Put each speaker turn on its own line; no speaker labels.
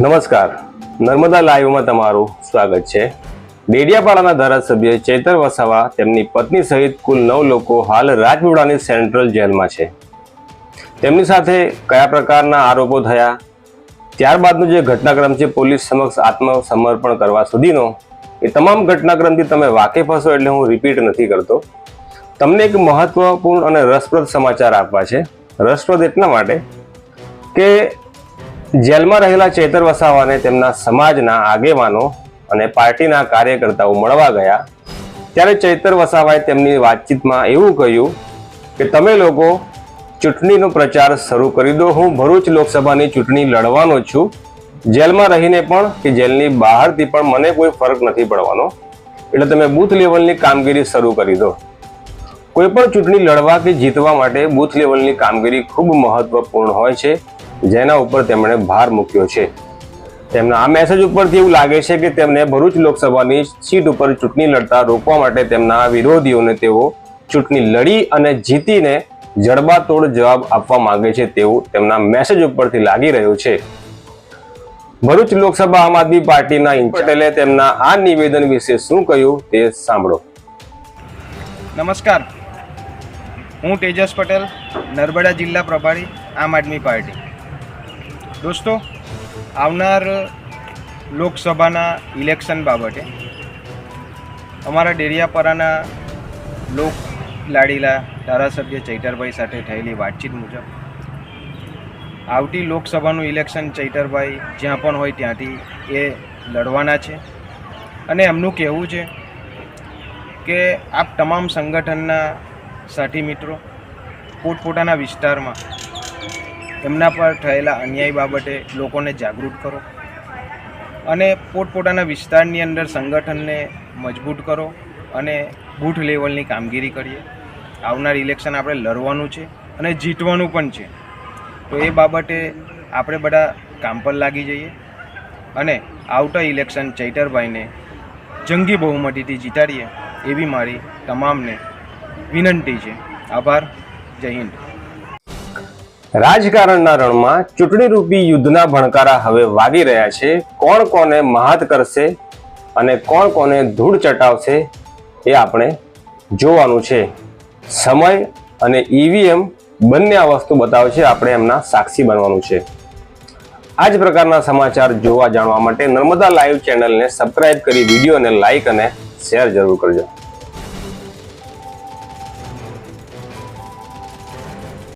નમસ્કાર. નર્મદા લાઈવમાં તમારું સ્વાગત છે. ડેડિયાપાડાના ધારાસભ્ય ચેતર વસાવા તેમની પત્ની સહિત કુલ નવ લોકો હાલ રાજપીપળાની સેન્ટ્રલ જેલમાં છે. તેમની સાથે કયા પ્રકારના આરોપો થયા? ત્યારબાદનો જે ઘટનાક્રમ છે, પોલીસ સમક્ષ આત્મસમર્પણ કરવા સુધીનો, એ તમામ ઘટનાક્રમથી તમે વાકેફ હશો એટલે હું રિપીટ નથી કરતો. તમને એક મહત્વપૂર્ણ અને રસપ્રદ સમાચાર આપવા છે. રસપ્રદ એટલા માટે કે જેલમાં રહેલા ચેતર વસાવાને તેમના સમાજના આગેવાનો અને પાર્ટીના કાર્યકર્તાઓ મળવા ગયા. ત્યારે ચૈતર વસાવાએ તેમની વાતચીતમાં એવું કહ્યું કે, તમે લોકો ચૂંટણીનો પ્રચાર શરૂ કરી દો. હું ભરૂચ લોકસભાની ચૂંટણી લડવાનો છું. જેલમાં રહીને પણ કે જેલની બહારથી પણ મને કોઈ ફરક નથી પડવાનો. એટલે તમે બૂથ લેવલની કામગીરી શરૂ કરી દો. કોઈ પણ ચૂંટણી લડવા કે જીતવા માટે બૂથ લેવલની કામગીરી ખૂબ મહત્વપૂર્ણ હોય છે. જેના ઉપર તેમણે ભાર મૂક્યો છે. તેમના આ મેસેજ ઉપરથી એવું લાગે છે કે તેમને ભરૂચ લોકસભાની સીટ ઉપર ચૂંટણી લડતા રોકવા માટે તેમના વિરોધીઓને તેઓ ચૂંટણી લડી અને જીતીને જડબાતોડ જવાબ આપવા માંગે છે તેવું તેમના મેસેજ ઉપરથી લાગી રહ્યું છે. ભરૂચ લોકસભા આમ આદમી પાર્ટીના પટેલે તેમના આ નિવેદન વિશે શું કહ્યું તે સાંભળો.
નમસ્કાર. હું તેજસ પટેલ, નર્મદા જિલ્લા પ્રભારી, આમ આદમી પાર્ટી. દોસ્તો, આવનાર લોકસભાના ઇલેક્શન બાબતે અમારા ડેરિયાપરાના લોક લાડીલા ધારાસભ્ય ચૈતરભાઈ સાથે થયેલી વાતચીત મુજબ, આવતી લોકસભાનું ઇલેક્શન ચૈતરભાઈ જ્યાં પણ હોય ત્યાંથી એ લડવાના છે. અને એમનું કહેવું છે કે આપ તમામ સંગઠનના સાથી મિત્રો, પોતપોતાના વિસ્તારમાં એમના પર થયેલા અન્યાય બાબતે લોકોને જાગૃત કરો અને પોતપોતાના વિસ્તારની અંદર સંગઠનને મજબૂત કરો અને બૂથ લેવલની કામગીરી કરીએ. આવનાર ઇલેક્શન આપણે લડવાનું છે અને જીતવાનું પણ છે. તો એ બાબતે આપણે બધા કામ પર લાગી જઈએ અને આવતા ઇલેક્શન ચૈતરભાઈને જંગી બહુમતીથી જીતાડીએ એવી મારી તમામને વિનંતી છે. આભાર. જય હિન્દ.
રાજકારણના રણમાં ચૂંટણી રૂપી યુદ્ધના ભણકારા હવે વાગી રહ્યા છે. કોણ કોને મહાત કરશે અને કોણ કોને ધૂળ ચટાવશે એ આપણે જોવાનું છે. સમય અને ઈવીએમ બંને આ વસ્તુ બતાવે છે. આપણે એમના સાક્ષી બનવાનું છે. આ જ પ્રકારના સમાચાર જોવા જાણવા માટે નર્મદા લાઈવ ચેનલને સબસ્ક્રાઇબ કરી વિડીયોને લાઈક અને શેર જરૂર કરજો.